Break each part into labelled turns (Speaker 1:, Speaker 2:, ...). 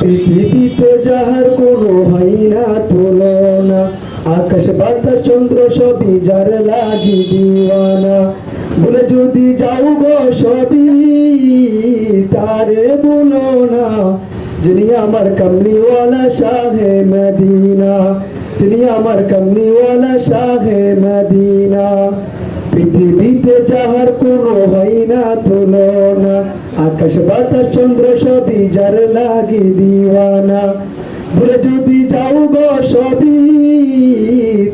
Speaker 1: পৃথিবীতে যাহার কোনো হয় না, তুলনা। আকাশ, বাতাস, চন্দ্র সবই যার লাগি দিওয়ানা। বলে যদি যাও গো সবই তারে বলো না যিনি আমার কমলিওয়ালা শাহে মদিনা। তিনি আমার কমলিওয়ালা শাহে মদিনা। পৃথিবীতে যাহার কোনো হয় না, তুলনা। আকাশ চন্দ্র সবই যার লাগি দিওয়ানা। বলে যদি যাও গো সবই,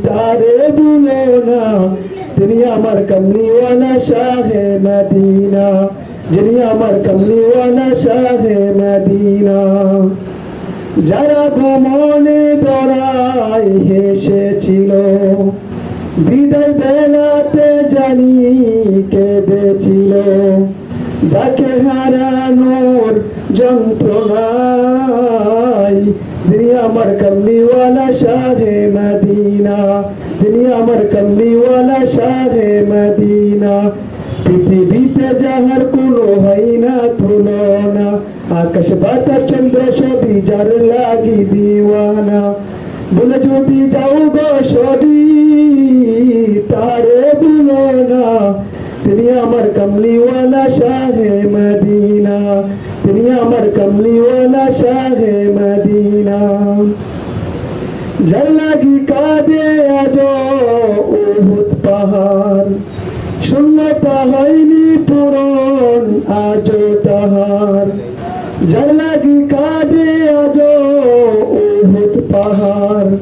Speaker 1: তারে বলো না। তিনি আমার কমলিওয়ালা শাহে মদিনা, যিনি আমার কমলিওয়ালা শাহে মদিনা। যারা গমনে দরাই হেসেছিল, বিদায় বেলাতে জানি কেঁদেছিল। যাকে হারানোর যন্ত্রণায় তিনি আমার কমলিওয়ালা শাহে মদিনা। তিনি আমার কমলিওয়ালা শাহে মদিনা। পৃথিবীতে যাহার কোনো হয় না তুলনা। আকাশ, বাতাস, চন্দ্র সবই যার লাগি দিওয়ানা। বলে, যদি যাও গো তিনি আমার কমলিওয়ালা শাহে মদিনা। তিনি আমার কমলিওয়ালা শাহে মদিনা। যার লাগি কাঁদে আজ উহুদ পাহাড়। শূন্যতা হয়নি পূরণ, আজ তাহার। যার লাগি কাঁদে আজ উহুদ পাহাড়।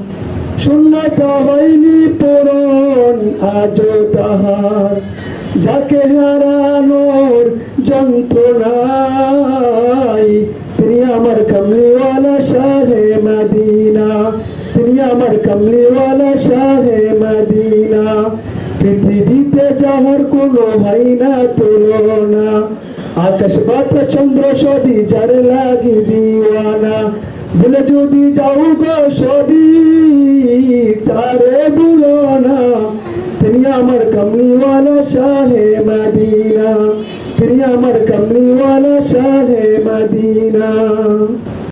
Speaker 1: শূন্যতা হয়নি পূরণ, আজ তাহার। যাকে হারানোর যন্ত্রণায় তিনি আমার কমলিওয়ালা শাহে মদিনা, তিনি আমার কমলিওয়ালা শাহে মদিনা। পৃথিবীতে যাহার কোনো হয় না, তুলনা, আকাশ, বাতাস, চন্দ্র সবই যার লাগি দিওয়ানা। বলে, যদি যাও গো সবই, তারে বলো না। তিনি আমার কমলিওয়ালা শাহে মদিনা তিনি আমার কমলিওয়ালা শাহে মদিনা